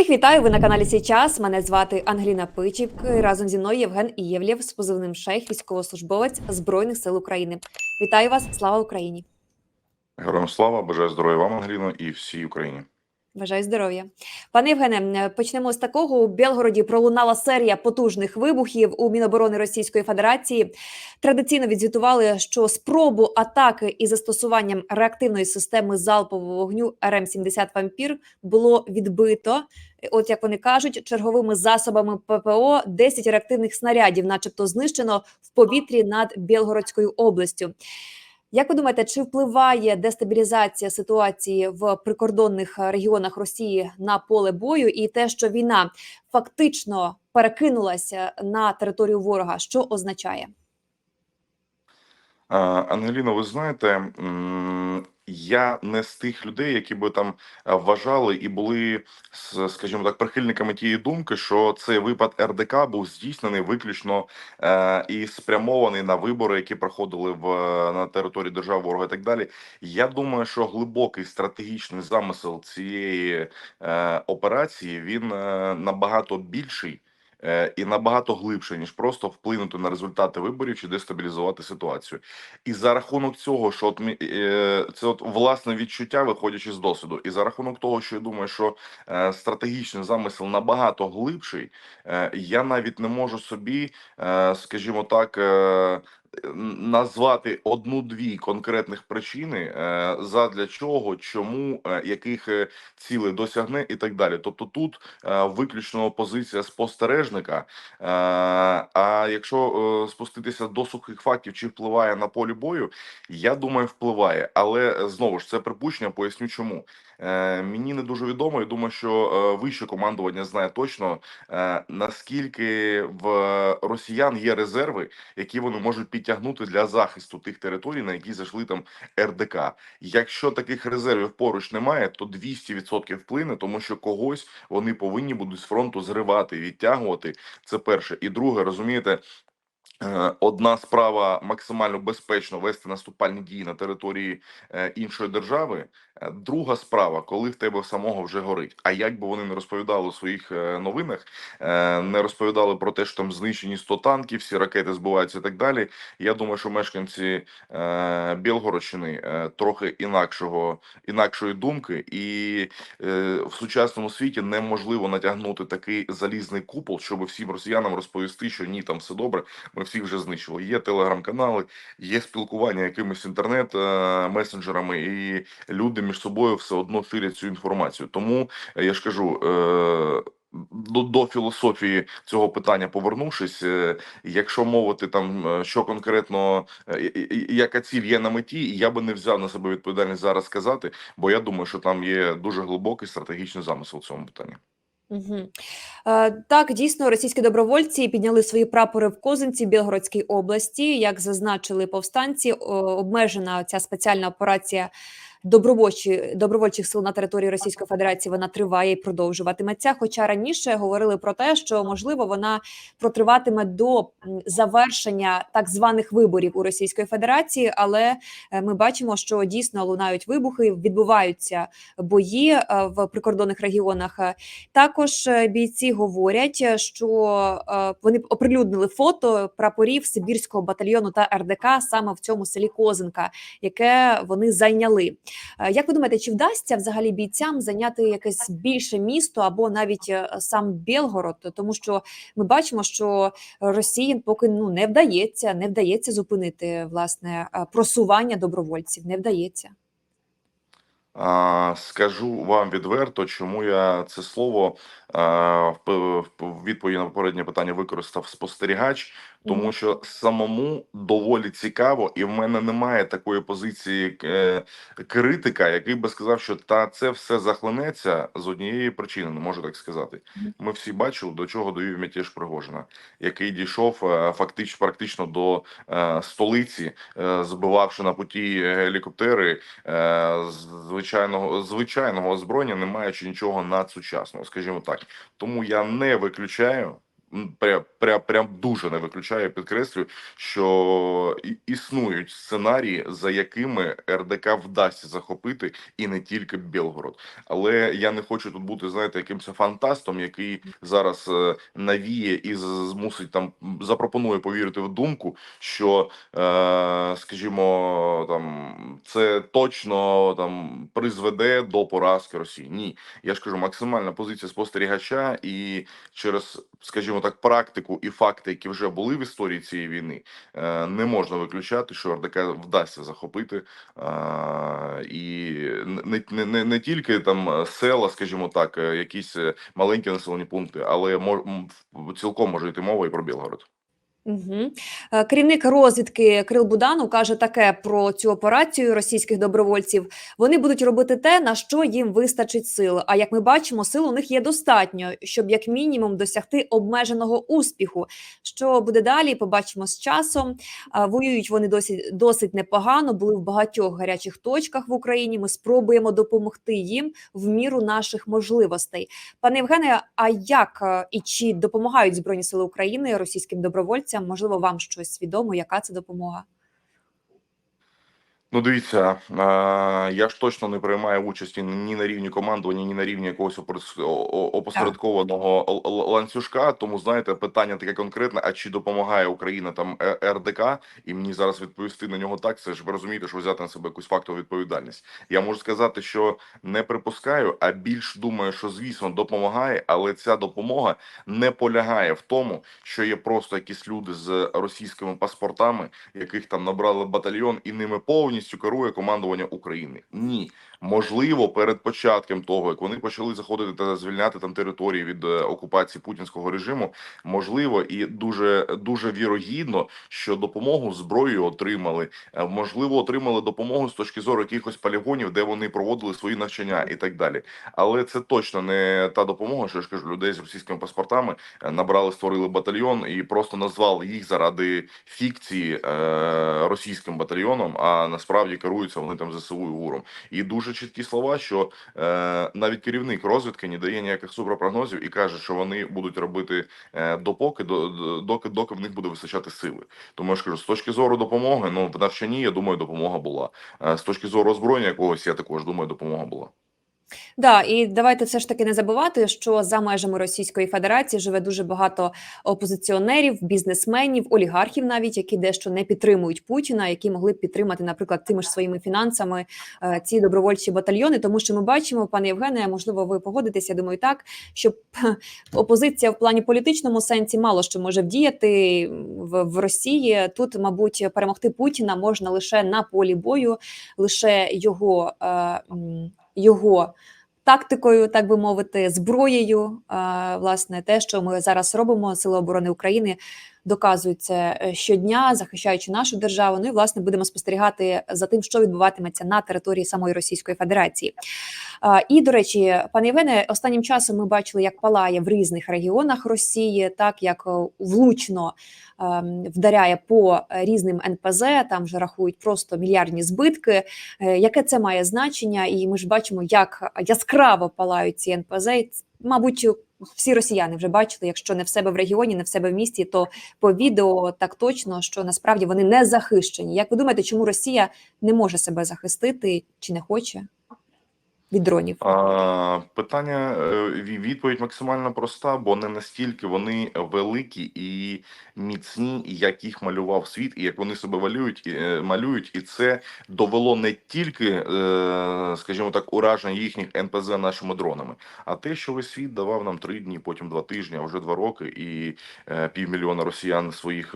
Всіх вітаю! Ви на каналі Сій час. Мене звати Ангеліна Пичівк. Разом зі мною Євген Ієвлєв з позивним шейх, військовослужбовець Збройних сил України. Вітаю вас! Слава Україні! Героям слава, бажаю здоров'я вам, Ангеліно, і всій Україні. Бажаю здоров'я. Пане Євгене, почнемо з такого. У Білгороді пролунала серія потужних вибухів у Міноборони Російської Федерації. Традиційно відзвітували, що спробу атаки із застосуванням реактивної системи залпового вогню РМ-70 «Вампір» було відбито. От як вони кажуть, черговими засобами ППО 10 реактивних снарядів, начебто, знищено в повітрі над Білгородською областю. Як ви думаєте, чи впливає дестабілізація ситуації в прикордонних регіонах Росії на поле бою, і те, що війна фактично перекинулася на територію ворога, що означає? Ангеліно, ви знаєте, я не з тих людей, які би там е, вважали і були, скажімо так, прихильниками тієї думки, що цей випад РДК був здійснений виключно е, і спрямований на вибори, які проходили в е, на території держави ворога і так далі. Я думаю, що глибокий стратегічний замисел цієї е, операції він е, набагато більший. Е, І набагато глибше ніж просто вплинути на результати виборів чи дестабілізувати ситуацію, і за рахунок цього, що от е, це от власне відчуття, виходячи з досвіду, і за рахунок того, що я думаю, що е, стратегічний замисел набагато глибший, я навіть не можу собі, скажімо так. Назвати одну-дві конкретних причини е, задля чого, чому, е, яких е, цілей досягне, і так далі. Тобто тут виключно позиція спостережника. А якщо спуститися до сухих фактів, чи впливає на полі бою, я думаю, впливає. Але знову ж це припущення. Поясню, чому мені не дуже відомо. і думаю, що е, вище командування знає точно е, наскільки в росіян є резерви, які вони можуть підтягнути для захисту тих територій, на які зайшли там РДК. Якщо таких резервів поруч немає, то 200% вплине, тому що когось вони повинні будуть з фронту зривати, відтягувати. Це перше. І друге, розумієте. Е, Одна справа максимально безпечно вести наступальні дії на території е, іншої держави. Е, Друга справа, коли в тебе самого вже горить. А як би вони не розповідали у своїх новинах, не розповідали про те, що там знищені 100 танків, всі ракети збиваються і так далі. Я думаю, що мешканці Білгородщини трохи інакшого інакшої думки, і в сучасному світі неможливо натягнути такий залізний купол, щоб всім росіянам розповісти, що ні, там все добре. Ми всіх вже знищили. Є телеграм-канали, є спілкування якимись інтернет е, і люди між собою все одно ширять цю інформацію. Тому е, я ж кажу. Е, до, до філософії цього питання повернувшись, якщо мовити там, що конкретно яка ціль є на меті, я би не взяв на себе відповідальність зараз сказати, бо я думаю, що там є дуже глибокий стратегічний замисел в цьому питанні. Угу. Так, дійсно, російські добровольці підняли свої прапори в Козинці Білгородській області. Як зазначили повстанці, обмежена ця спеціальна операція добровольчі, добровольчих сил на території Російської Федерації вона триває і продовжуватиметься. Хоча раніше говорили про те, що можливо вона протриватиме до завершення так званих виборів у Російської Федерації, але е, ми бачимо, що дійсно лунають вибухи, відбуваються бої е, в прикордонних регіонах. Також е, бійці говорять, що вони оприлюднили фото прапорів Сибірського батальйону та РДК саме в цьому селі Козинка, яке вони зайняли. Е, Як ви думаєте, чи вдасться взагалі бійцям зайняти якесь більше місто або навіть е, сам Білгород? Тому що ми бачимо, що Росії поки ну не вдається, не вдається зупинити власне е, просування добровольців. Не вдається. Скажу вам відверто, чому я це слово в відповіді на попереднє питання використав спостерігач, тому що самому доволі цікаво, і в мене немає такої позиції е, критика, який би сказав, що та це все захлинеться з однієї причини, не можу так сказати. Ми всі бачили, до чого довів мятеж Пригожина, який дійшов е, фактично практично до е, столиці, е, збивавши на путі гелікоптери е, звичайного звичайного озброєння, не маючи нічого надсучасного, скажімо так. Тому я не виключаю прям, прям, прям дуже не виключаю, підкреслюю, що існують сценарії, за якими РДК вдасться захопити і не тільки Білгород. Але я не хочу тут бути, знаєте, якимось фантастом, який зараз е, навіє і змусить там запропонує повірити в думку, що е, скажімо, там це точно там призведе до поразки Росії. Ні, я ж кажу, максимальна позиція спостерігача, і через, скажімо так, практику і факти, які вже були в історії цієї війни, е, не можна виключати, що РДК вдасться захопити е, і не, не, не, не тільки там села, скажімо так, е, якісь маленькі населені пункти, але цілком може йти мова і про Білгород. Угу. Керівник розвідки Крил Буданов каже таке про цю операцію російських добровольців. Вони будуть робити те, на що їм вистачить сил. А як ми бачимо, сил у них є достатньо, щоб як мінімум досягти обмеженого успіху. Що буде далі? Побачимо з часом. Воюють вони досить досить непогано. Були в багатьох гарячих точках в Україні. Ми спробуємо допомогти їм в міру наших можливостей. Пане Євгене, а як е, і чи допомагають Збройні Сили України російським добровольцям? Можливо, вам щось відомо, яка це допомога? Ну, дивіться, я ж точно не приймаю участі ні на рівні командування, ні на рівні якогось опосередкованого ланцюжка. Тому знаєте, питання таке конкретне: а чи допомагає Україна там Е- РДК? І мені зараз відповісти на нього так. Це ж ви розумієте, що взяти на себе якусь фактову відповідальність. Я можу сказати, що не припускаю, а більш думаю, що звісно допомагає, але ця допомога не полягає в тому, що є просто якісь люди з російськими паспортами, яких там набрали батальйон, і ними повністю керує командування України. Ні, можливо, перед початком того, як вони почали заходити та звільняти там території від е, окупації путінського режиму, можливо, і дуже дуже вірогідно, що допомогу зброєю отримали. Е, Можливо, отримали допомогу з точки зору якихось полігонів, де вони проводили свої навчання і так далі. Але це точно не та допомога, що ж кажу, людей з російськими паспортами е, набрали, створили батальйон і просто назвали їх заради фікції е, російським батальйоном. А насправді керуються вони там ЗСУ і ГУРом. І дуже чіткі слова, що е, навіть керівник розвідки не дає ніяких супрогнозів і каже, що вони будуть робити е, допоки до, до- доки, доки в них буде вистачати сили. Тому я ж кажу, з точки зору допомоги, ну в навчанні, я думаю, допомога була. Е, з точки зору озброєння якогось, я також думаю, допомога була. Да, і давайте все ж таки не забувати, що за межами Російської Федерації живе дуже багато опозиціонерів, бізнесменів, олігархів, навіть які дещо не підтримують Путіна, які могли б підтримати, наприклад, тими ж своїми фінансами е, ці добровольчі батальйони. Тому що ми бачимо, пане Євгене, можливо, ви погодитеся. Думаю, так що опозиція в плані політичному сенсі мало що може вдіяти в, в Росії. Тут, мабуть, перемогти Путіна можна лише на полі бою, лише його. Е, його тактикою, так би мовити, зброєю. Власне, те, що ми зараз робимо, Сили оборони України доказують це щодня, захищаючи нашу державу. Ну і власне будемо спостерігати за тим, що відбуватиметься на території самої Російської Федерації. І до речі, пане Євгене, останнім часом ми бачили, як палає в різних регіонах Росії, так як е, влучно ем, вдаряє по різним НПЗ. Там вже рахують просто мільярдні збитки. Е, Яке це має значення? І ми ж бачимо, як яскраво палають ці НПЗ. Мабуть, всі росіяни вже бачили, якщо не в себе в регіоні, не в себе в місті, то по відео так точно, що насправді вони не захищені. Як ви думаєте, чому Росія не може себе захистити чи не хоче від дронів? А, питання е, відповідь максимально проста, бо не настільки вони великі і міцні, як їх малював світ, і як вони себе малюють, і, е, малюють, і це довело не тільки, е, скажімо так, ураження їхніх НПЗ нашими дронами, а те, що весь світ давав нам три дні, потім два тижні, а вже два роки, і півмільйона росіян своїх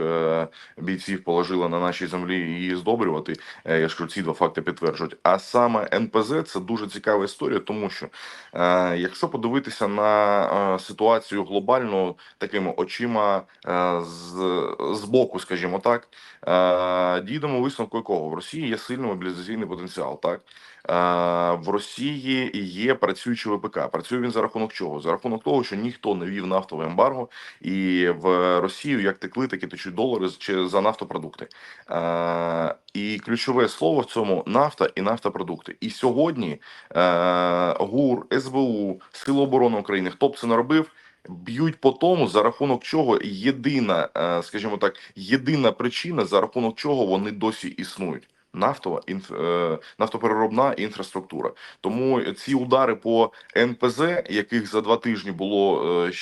бійців положили на нашій землі її здобрювати. Я ж кажу, ці два факти підтверджують. А саме НПЗ це дуже цікава історія, тому що е, якщо подивитися на е, ситуацію глобально такими очима е, з, з боку, скажімо так, е, дійдемо висновку якого в Росії є сильний мобілізаційний потенціал, так. Е, В Росії є працюючий ВПК. Працює він за рахунок чого? За рахунок того, що ніхто не вів нафтове ембарго, і в Росію як текли, так і течуть долари за нафтопродукти. Е, і ключове слово в цьому нафта і нафтопродукти. І сьогодні е, ГУР, СБУ, Сили оборони України, хто б це не робив, б'ють по тому, за рахунок чого єдина, е, скажімо так, єдина причина, за рахунок чого вони досі існують. Нафтова інф, е, нафтопереробна інфраструктура. Тому ці удари по НПЗ, яких за два тижні було е,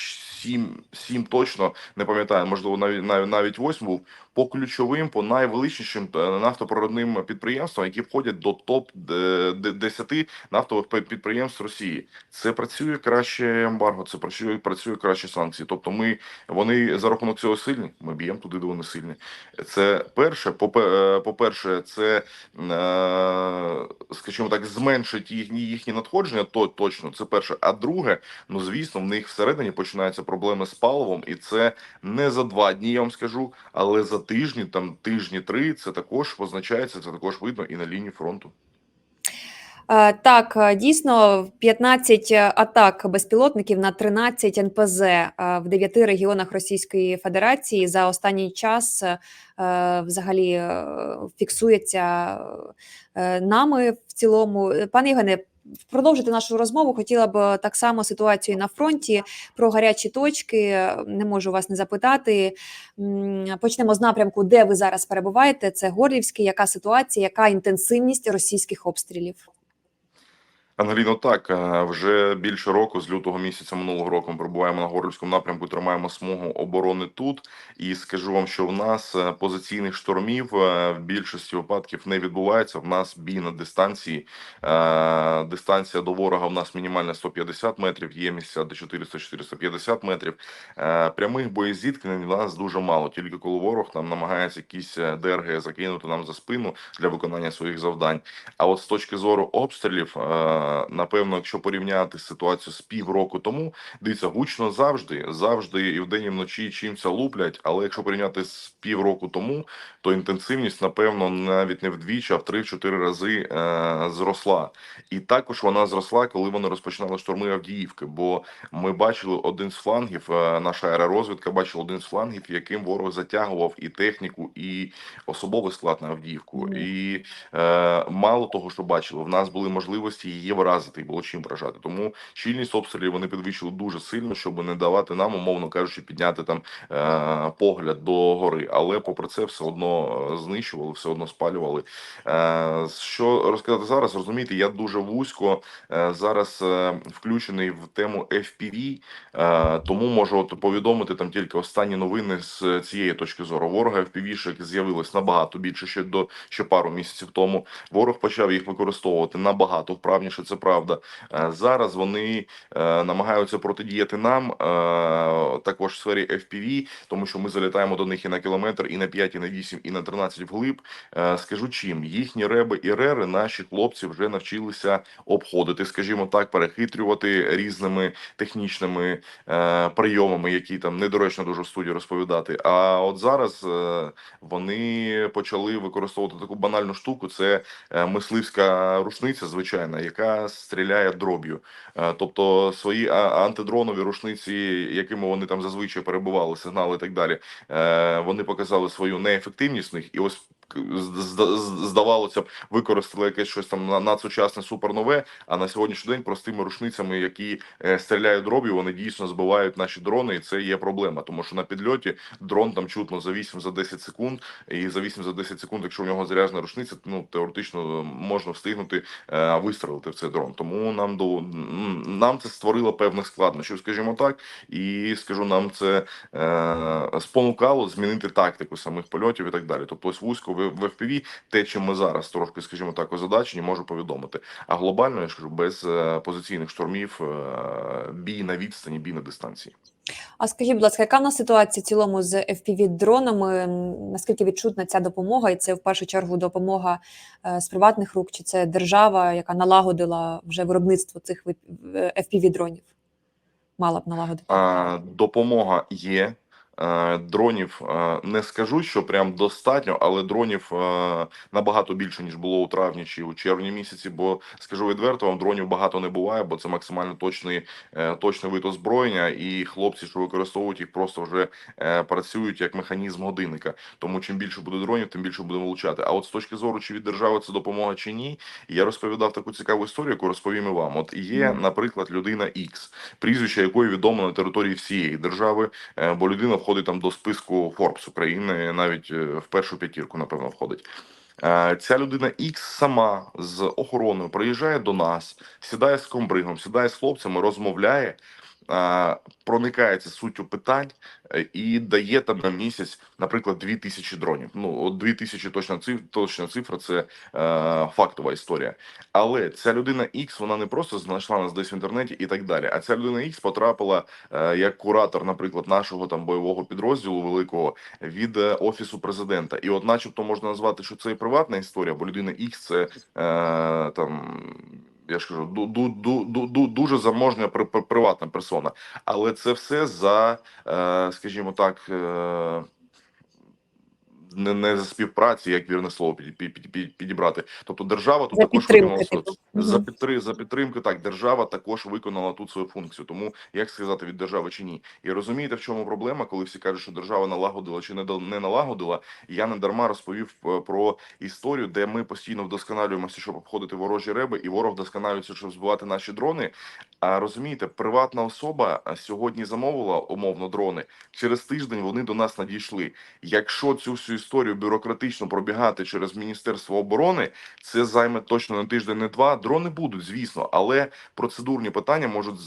сім, сім точно не пам'ятаю, можливо, навіть навіть восьм був по ключовим, по найвеличнішим е, підприємствам, які входять до топ 10 нафтових підприємств Росії. Це працює краще ембарго, це працює працює краще санкції. Тобто, ми вони за рахунок цього сильні. Ми б'ємо туди, де вони сильні. Це перше. По перше, це скажімо так, зменшить їхні їхні надходження. То точно це перше. А друге, ну звісно, в них всередині починаються проблеми з паливом, і це не за два дні. Я вам скажу, але за тижні, там тижні три, це також позначається. Це також видно і на лінії фронту. Е, Так, е, дійсно, 15 атак безпілотників на 13 НПЗ е, в 9 регіонах Російської Федерації за останній час е, взагалі е, фіксується е, нами в цілому. Е, Пане Євгене, продовжити нашу розмову. Хотіла б так само ситуацію на фронті про гарячі точки. Не можу вас не запитати. Почнемо з напрямку, де ви зараз перебуваєте. Це Горлівський. Яка ситуація, яка інтенсивність російських обстрілів? Ангеліно, так е, вже більше року з лютого місяця минулого року ми перебуваємо на Горлівському напрямку, тримаємо смугу оборони тут. І скажу вам, що в нас е, позиційних штурмів е, в більшості випадків не відбувається. В нас бій на дистанції. Дистанція до ворога в нас мінімальна 150 метрів, є місця до 400-450 метрів. Прямих боєзіткнень в нас дуже мало. Тільки коли ворог там намагається якісь ДРГ закинути нам за спину для виконання своїх завдань. А от з точки зору обстрілів, напевно, якщо порівняти ситуацію з півроку тому, дивіться, гучно завжди, завжди і вдень, і вночі чимся луплять. Але якщо порівняти з півроку тому, то інтенсивність, напевно, навіть не вдвічі, а в 3-4 рази е, зросла. І також вона зросла, коли вони розпочинали штурми Авдіївки. Бо ми бачили один з флангів, е, наша аеророзвідка бачила один з флангів, яким ворог затягував і техніку, і особовий склад на Авдіївку. Мгм. І е, мало того, що бачили, в нас були можливості її вразити, і було чим вражати. Тому щільність обстрілів вони підвищили дуже сильно, щоб не давати нам, умовно кажучи, підняти там е, погляд до гори. Але попри це, все одно е, знищували, все одно спалювали. Е, що розказати зараз? Розумієте, я дуже вузько зараз включений в тему FPV, тому можу от повідомити там тільки останні новини з цієї точки зору. Ворога FPV-шек з'явилось набагато більше ще до ще пару місяців тому. Ворог почав їх використовувати набагато вправніше. Це правда. Е, Зараз вони е, намагаються протидіяти нам е, також в сфері FPV, тому що ми залітаємо до них і на кілометр, і на 5, і на 8, і на 13 вглиб. Скажу чим їхні реби і рери наші хлопці вже навчилися обходити, скажімо так, перехитрювати різними технічними прийомами, які там недоречно дуже в студії розповідати. А от зараз вони почали використовувати таку банальну штуку: це мисливська рушниця, звичайна, яка стріляє дроб'ю. Е, Тобто свої антидронові рушниці, якими вони там зазвичай перебували, сигнали і так далі. е, Вони показали свою неефективність в них, і ось здавалося б, використали якесь щось там на- надсучасне супернове. А на сьогоднішній день простими рушницями, які е, стріляють дроб'ю, вони дійсно збивають наші дрони, і це є проблема. Тому що на підльоті дрон там чутно за 8 за 10 секунд, і за 8 за 10 секунд, якщо у нього заряджена рушниця, ну теоретично можна встигнути е, вистрелити в цей дрон. Тому нам до нам це створило певних складнощів, скажімо так, і скажу, нам це е, спонукало змінити тактику самих польотів і так далі. Тобто, ось вузько в, FPV, те, чим ми зараз трошки, скажімо так, озадачені, можу повідомити. А глобально я ж кажу, без е, позиційних штурмів, е, бій на відстані, бій на дистанції. А скажіть, будь ласка, яка в нас ситуація в цілому з FPV-дронами? Наскільки відчутна ця допомога? І це в першу чергу допомога е, з приватних рук, чи це держава, яка налагодила вже виробництво цих е, FPV-дронів? Мала б налагодити. А, допомога є. Е, Дронів е, не скажу, що прям достатньо, але дронів е, набагато більше ніж було у травні чи у червні місяці. Бо скажу відверто, вам дронів багато не буває, бо це максимально точний точний вид озброєння, і хлопці, що використовують їх, просто вже працюють як механізм годинника. Тому чим більше буде дронів, тим більше будемо влучати. А от з точки зору, чи від держави це допомога чи ні, я розповідав таку цікаву історію, яку розповім і вам. От є, наприклад, людина X, прізвище якої відомо на території всієї держави, бо людина входить там до списку Forbes України, навіть е, в першу п'ятірку, напевно, входить. Е, Ця людина X сама з охороною приїжджає до нас, сідає з комбригом, сідає з хлопцями, розмовляє, проникається суттю питань е, і дає там на місяць, наприклад, 2000 дронів. Ну, от 2000 точна цифра, точна цифра це е, фактова історія. Але ця людина X, вона не просто знайшла нас десь в інтернеті і так далі. А ця людина X потрапила е, як куратор, наприклад, нашого там бойового підрозділу великого від е, офісу президента. І, от, начебто, можна назвати, що це і приватна історія, бо людина X це е, там. Я ж кажу, ду, ду, ду, ду, ду, дуже заможня при, при- приватна персона, але це все за, е, скажімо так, е, не, не за співпраці, як вірне слово під, під, під, під, підібрати. Тобто держава тут За також виконала свою- за Мгм. підтримки, за підтримки. Так, держава також виконала тут свою функцію. Тому як сказати від держави чи ні? І розумієте, в чому проблема, коли всі кажуть, що держава налагодила чи не не налагодила. Я не дарма розповів е, про історію, де ми постійно вдосконалюємося, щоб обходити ворожі реби, і ворог вдосконалюється, щоб збивати наші дрони. А розумієте, приватна особа сьогодні замовила умовно дрони. Через тиждень вони до нас надійшли. Якщо цю всю історію бюрократично пробігати через Міністерство оборони, це займе точно не тиждень, не два. Дрони будуть, звісно, але процедурні питання можуть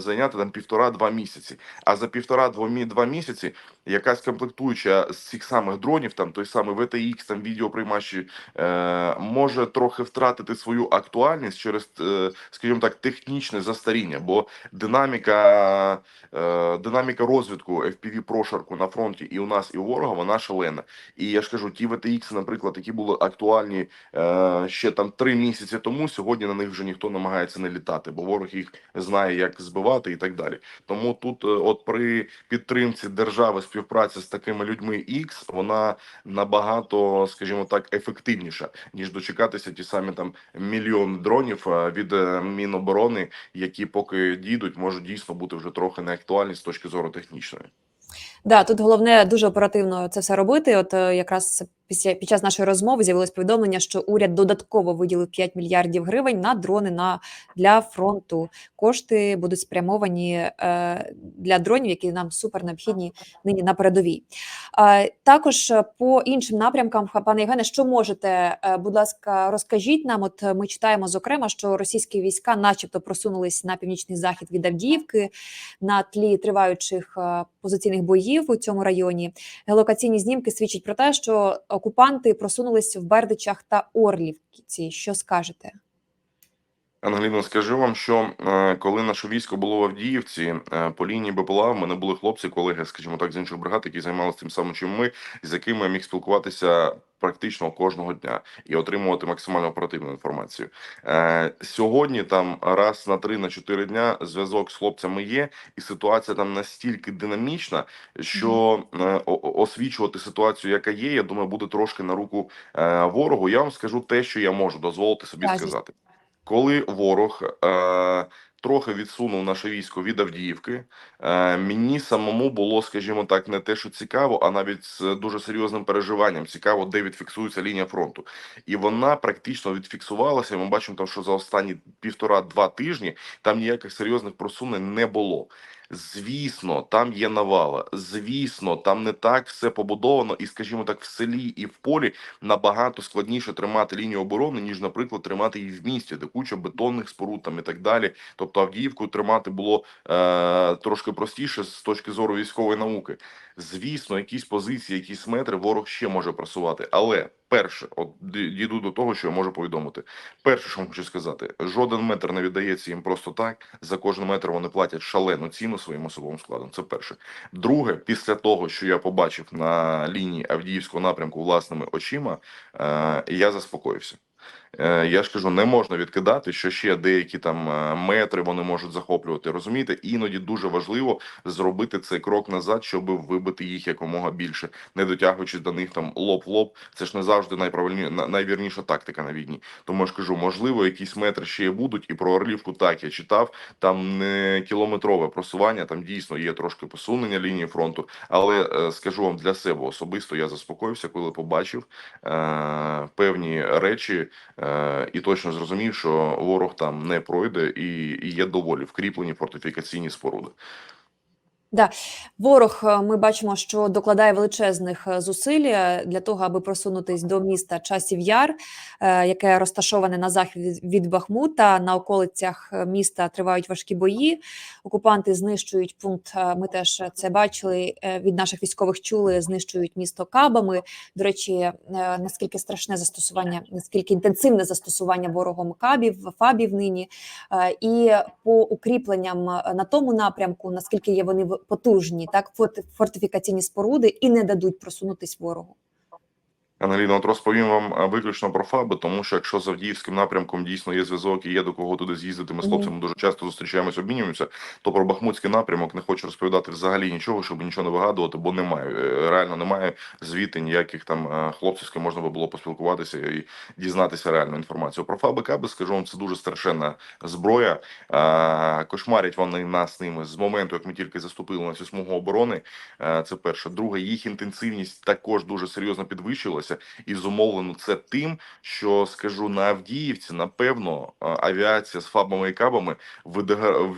зайняти там півтора-два місяці. А за півтора-два місяці якась комплектуюча з цих самих дронів, там той самий VTX, там відеоприймачі, е, може трохи втратити свою актуальність через, е, скажімо так, технічне застаріння, бо динаміка, е, динаміка розвитку FPV прошарку на фронті і у нас, і у ворога, вона шалена. І я ж кажу, ті VTX, наприклад, які були актуальні е, ще там три місяці тому, сьогодні на них вже ніхто намагається не літати, бо ворог їх знає, як збивати і так далі. Тому тут, е, от при підтримці держави співпраці з такими людьми X, вона набагато, скажімо так, ефективніша ніж дочекатися ті самі там мільйон дронів е, від е, Міноборони, які поки дійдуть, можуть дійсно бути вже трохи неактуальні з точки зору технічної. Да, тут головне дуже оперативно це все робити. От е, якраз після під час нашої розмови з'явилось повідомлення, що уряд додатково виділив 5 мільярдів гривень на дрони на для фронту. Кошти будуть спрямовані е, для дронів, які нам супер необхідні нині на передовій. Е, також по іншим напрямкам, пане Євгене, що можете, е, будь ласка, розкажіть нам. От ми читаємо зокрема, що російські війська, начебто, просунулись на північний захід від Авдіївки на тлі триваючих е, позиційних боїв у цьому районі. Геолокаційні знімки свідчать про те, що окупанти просунулись в Бердичах та Орлівці. Що скажете? Ангеліно, скажу вам, що е, коли наше військо було в Авдіївці, е, по лінії БПЛА в мене були хлопці, колеги, скажімо так, з інших бригад, які займалися тим самим, чим ми, з якими я міг спілкуватися практично кожного дня і отримувати максимально оперативну інформацію. Е, сьогодні там раз на три на чотири дня зв'язок з хлопцями є, і ситуація там настільки динамічна, що е, освічувати ситуацію, яка є, я думаю, буде трошки на руку е, ворогу. Я вам скажу те, що я можу дозволити собі сказати. Коли ворог е, трохи відсунув наше військо від Авдіївки, е, мені самому було, скажімо так, не те, що цікаво, а навіть з дуже серйозним переживанням. Цікаво, де відфіксується лінія фронту. І вона практично відфіксувалася. Ми бачимо, там, що за останні півтора-два тижні там ніяких серйозних просунень не було. Звісно, там є навала. Звісно, там не так все побудовано, і, скажімо так, в селі і в полі набагато складніше тримати лінію оборони, ніж, наприклад, тримати її в місті, де куча бетонних споруд там і так далі. Тобто Авдіївку тримати було е, трошки простіше з точки зору військової науки. Звісно, якісь позиції, якісь метри ворог ще може просувати. Але перше, от ді- дійду до того, що я можу повідомити. Перше, що хочу сказати, жоден метр не віддається їм просто так. За кожен метр вони платять шалену ціну своїм особовим складом. Це перше. Друге, після того, що я побачив на лінії Авдіївського напрямку власними очима, е, я заспокоївся. Е, Я ж кажу, не можна відкидати, що ще деякі там е, метри вони можуть захоплювати. Розумієте, іноді дуже важливо зробити цей крок назад, щоб вибити їх якомога більше, не дотягуючись до них там лоб в лоб. Це ж не завжди найправильні на- найвірніша тактика на війні. Тому я ж кажу, можливо, якісь метри ще будуть. І про Орлівку так я читав. Там не кілометрове просування, там дійсно є трошки посунення лінії фронту. Але е, скажу вам для себе особисто, я заспокоївся, коли побачив е, певні речі і точно зрозумів, що ворог там не пройде і, і є доволі вкріплені фортифікаційні споруди. Ворог е, ми бачимо, що докладає величезних е, зусиль е, для того, аби просунутись до міста Часів Яр, яке розташоване на захід від- Бахмута. На околицях міста тривають важкі бої. Окупанти знищують пункт. Ми теж це бачили від наших військових. Чули, знищують місто кабами. До речі, наскільки страшне застосування, наскільки інтенсивне застосування ворогом кабів, фабів нині, і по укріпленням на тому напрямку, наскільки є вони потужні, так форти- фортифікаційні споруди і не дадуть просунутись ворогу. Ангеліно, от розповім вам виключно про ФАБи, тому що якщо з Авдіївським напрямком дійсно є зв'язок і є до кого туди з'їздити, ми з хлопцями дуже часто зустрічаємось, обмінюємося, то про Бахмутський напрямок не хочу розповідати взагалі нічого, щоб нічого не вигадувати, бо немає. Е, Реально немає звідти ніяких там е, хлопців, з ким можна би було поспілкуватися і дізнатися реальну інформацію. Про ФАБи Каби скажу вам, це дуже страшенна зброя. Кошмарять вони нас ними з моменту, як ми тільки заступили на цю смугу оборони. Е, Це перше. Друге, їх інтенсивність також дуже серйозно підвищилася, і зумовлено це тим, що скажу на Авдіївці, напевно, е, авіація з фабами і кабами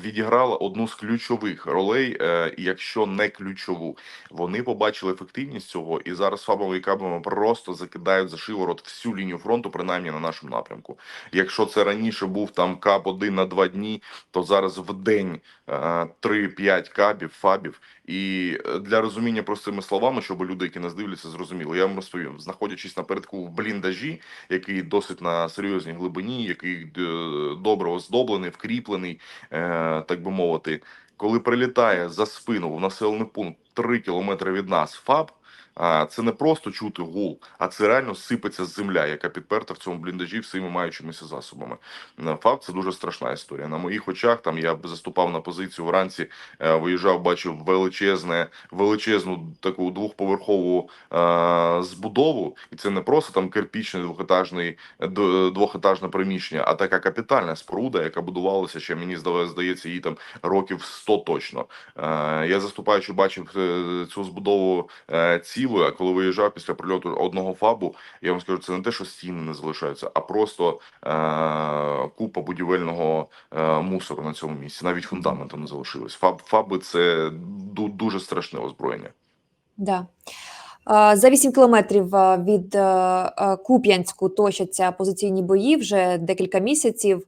відіграла одну з ключових ролей, е, якщо не ключову. Вони побачили ефективність цього, і зараз фабами і кабами просто закидають за шиворот всю лінію фронту, принаймні на нашому напрямку. Якщо це раніше був там каб один на два дні, то зараз в день е, 3-5 кабів, фабів. І е, для розуміння простими словами, щоб люди, які нас дивляться, зрозуміли, я вам розповім, знаходячись напередку в бліндажі, який досить на серйозній глибині, який е, добре оздоблений, вкріплений, е, так би мовити, коли прилітає за спину в населений пункт 3 кілометри від нас ФАБ. А це не просто чути гул, а це реально сипеться земля, яка підперта в цьому бліндажі всіми маючимися засобами. Е, ФАБ це дуже страшна історія. На моїх очах там я заступав на позицію вранці, е, виїжджав, бачив величезне, величезну таку двохповерхову е, збудову, і це не просто там кирпічне двохетажний д- двохетажне приміщення, а така капітальна споруда, яка будувалася ще мені здається, їй там років 100 точно. Е, я заступаючи, бачив е, цю збудову е, цілою, а коли виїжджав після прильоту одного фабу, я вам скажу, це не те, що стіни не залишаються, а просто е, купа будівельного е, мусору на цьому місці. Навіть фундаменту не залишилось. Фаб, фаби це ду- дуже страшне озброєння. Да. За 8 кілометрів від е, е, Куп'янську точаться позиційні бої вже декілька місяців.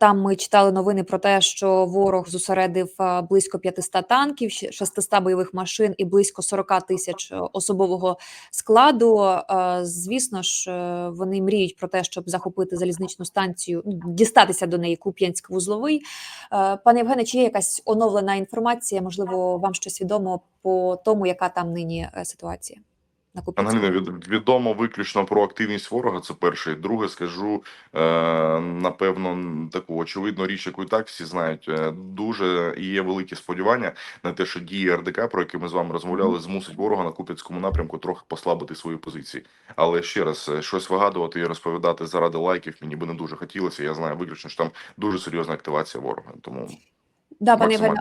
Там ми читали новини про те, що ворог зосередив близько 500 танків, ще 600 бойових машин і близько 40 тисяч е, особового складу. Звісно ж, е, вони мріють про те, щоб захопити залізничну станцію, ну, дістатися до неї Куп'янськ-Вузловий. Е, Пане Євгене, чи є якась оновлена інформація? Можливо, вам щось відомо по тому, яка там нині ситуація? Ангеліна, від, відомо виключно про активність ворога. Це перше. І Друге, скажу е, напевно таку очевидну річ, яку і так всі знають. Е, дуже є великі сподівання на те, що дії РДК, про які ми з вами розмовляли, змусить ворога на Куп'янському напрямку трохи послабити свої позиції. Але ще раз е, щось вигадувати і розповідати заради лайків мені би не дуже хотілося. Я знаю виключно, що там дуже серйозна активація ворога. Тому Да, пане Євгене.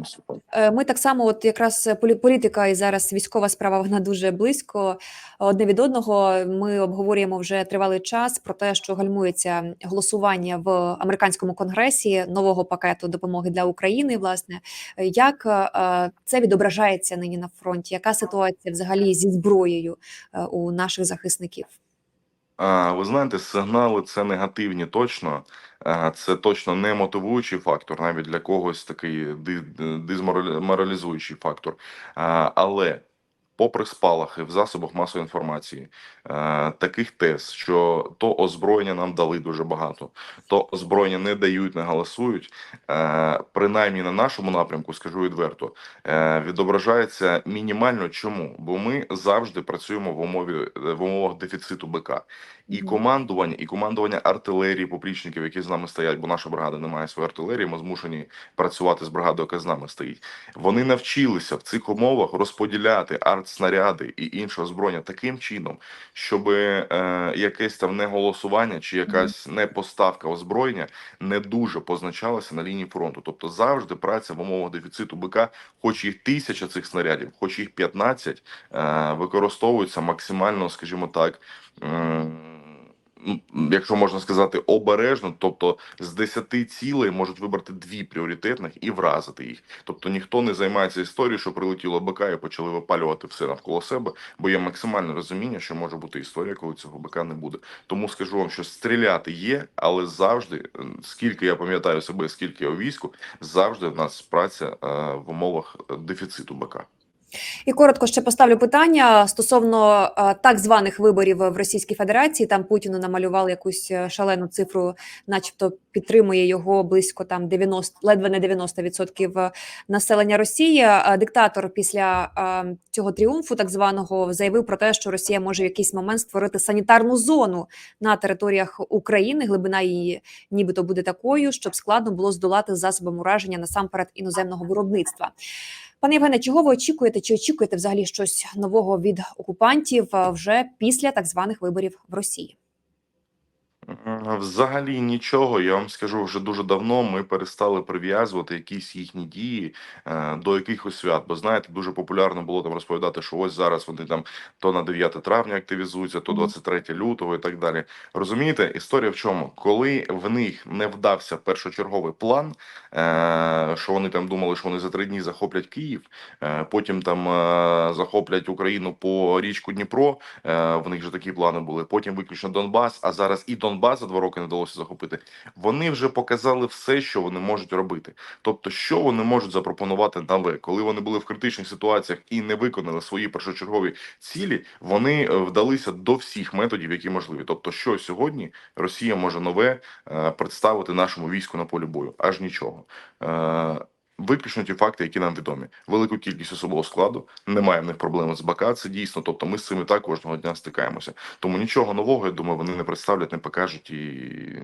Е, Ми так само, от якраз полі- політика і зараз військова справа вона дуже близько одне від одного. Ми обговорюємо вже тривалий час про те, що гальмується голосування в американському конгресі нового пакету допомоги для України. Власне, Е, як е, це відображається нині на фронті? Яка ситуація взагалі зі зброєю е, у наших захисників? Ви знаєте, сигнали це негативні точно. Це точно не мотивуючий фактор, навіть для когось такий дизморалізуючий фактор. Але попри спалахи в засобах масової інформації, е, таких тез, що то озброєння нам дали дуже багато, то озброєння не дають, не голосують. Е, принаймні на нашому напрямку, скажу відверто, е, відображається мінімально. Чому? Бо ми завжди працюємо в умові в умовах дефіциту БК. І командування, і командування артилерії, поплічників, які з нами стоять, бо наша бригада не має своєї артилерії. Ми змушені працювати з бригадою, яка з нами стоїть. Вони навчилися в цих умовах розподіляти артснаряди і інше озброєння таким чином, щоб е, якесь там не голосування чи якась не поставка озброєння не дуже позначалася на лінії фронту. Тобто завжди праця в умовах дефіциту БК, хоч їх тисяча цих снарядів, хоч їх 15, е, використовуються максимально, скажімо так. ну, Якщо можна сказати обережно, тобто з 10 цілей можуть вибрати дві пріоритетних і вразити їх. Тобто ніхто не займається історією, що прилетіло БК і почали випалювати все навколо себе, бо є максимальне розуміння, що може бути історія, коли цього БК не буде. Тому скажу вам, що стріляти є, але завжди, скільки я пам'ятаю себе, скільки я у війську, завжди в нас праця е, в умовах е, дефіциту БК. І коротко ще поставлю питання стосовно е, так званих виборів в Російській Федерації. Там Путіну намалювали якусь е, шалену цифру, начебто підтримує його близько там 90, ледве не 90% населення Росії. Е, Диктатор після е, цього тріумфу, так званого, заявив про те, що Росія може в якийсь момент створити санітарну зону на територіях України. Глибина її нібито буде такою, щоб складно було здолати засобами ураження насамперед іноземного виробництва. Пане Євгене, чого ви очікуєте? Чи очікуєте взагалі щось нового від окупантів е, вже після так званих виборів в Росії? Взагалі нічого. Я вам скажу вже дуже давно. Ми перестали прив'язувати якісь їхні дії е, до якихось свят. Бо знаєте, дуже популярно було там розповідати, що ось зараз вони там то на 9 травня активізуються, то 23 лютого і так далі. Розумієте, історія в чому? Коли в них не вдався першочерговий план, е, що вони там думали, що вони за три дні захоплять Київ, е, потім там е, захоплять Україну по річку Дніпро. Е, в них же такі плани були. Потім виключно Донбас, а зараз і Донбас за два роки не вдалося захопити. Вони вже показали все, що вони можуть робити. Тобто, що вони можуть запропонувати нове, коли вони були в критичних ситуаціях і не виконали свої першочергові цілі, вони е, вдалися до всіх методів, які можливі. Тобто, що сьогодні Росія може нове е, представити нашому війську на полі бою? Аж нічого. Виключно ті факти, які нам відомі. Велику кількість особового складу, немає в них проблем з БК, це дійсно. Тобто ми з цим і так кожного дня стикаємося. Тому нічого нового, я думаю, вони не представлять, не покажуть і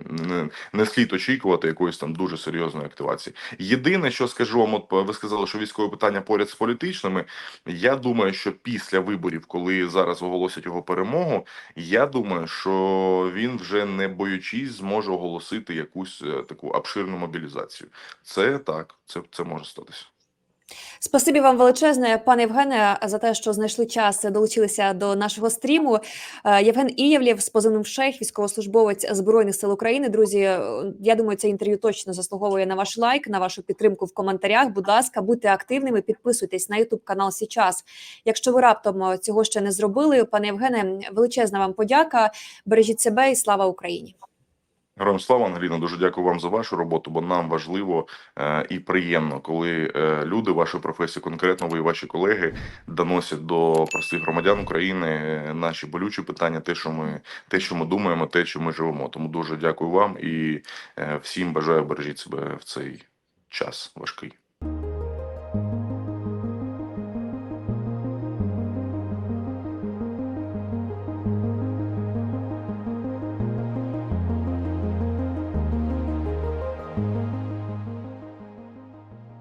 не, не слід очікувати якоїсь там дуже серйозної активації. Єдине, що скажу вам, от ви сказали, що військові питання поряд з політичними. Я думаю, що після виборів, коли зараз оголосять його перемогу, я думаю, що він вже не боючись зможе оголосити якусь е, таку обширну мобілізацію. Це так, це, це може статися. Спасибі вам величезне, пане Євгене, за те, що знайшли час, долучилися до нашого стріму. Е, Євген Ієвлєв з позивним шейх, військовослужбовець збройних сил України. Друзі, е, я думаю, це інтерв'ю точно заслуговує на ваш лайк, на вашу підтримку в коментарях. Будь ласка, будьте активними, підписуйтесь на Ютуб канал Січас. Якщо ви раптом е, цього ще не зробили, пане Євгене, величезна вам подяка. Бережіть себе і слава Україні. Героям слава Ангеліна, дуже дякую вам за вашу роботу, бо нам важливо е, і приємно, коли е, люди вашої професії, конкретно ви і ваші колеги, доносять до простих громадян України е, наші болючі питання, те, що ми те, що ми думаємо, те, що ми живемо. Тому дуже дякую вам і е, всім бажаю бережіть себе в цей час важкий.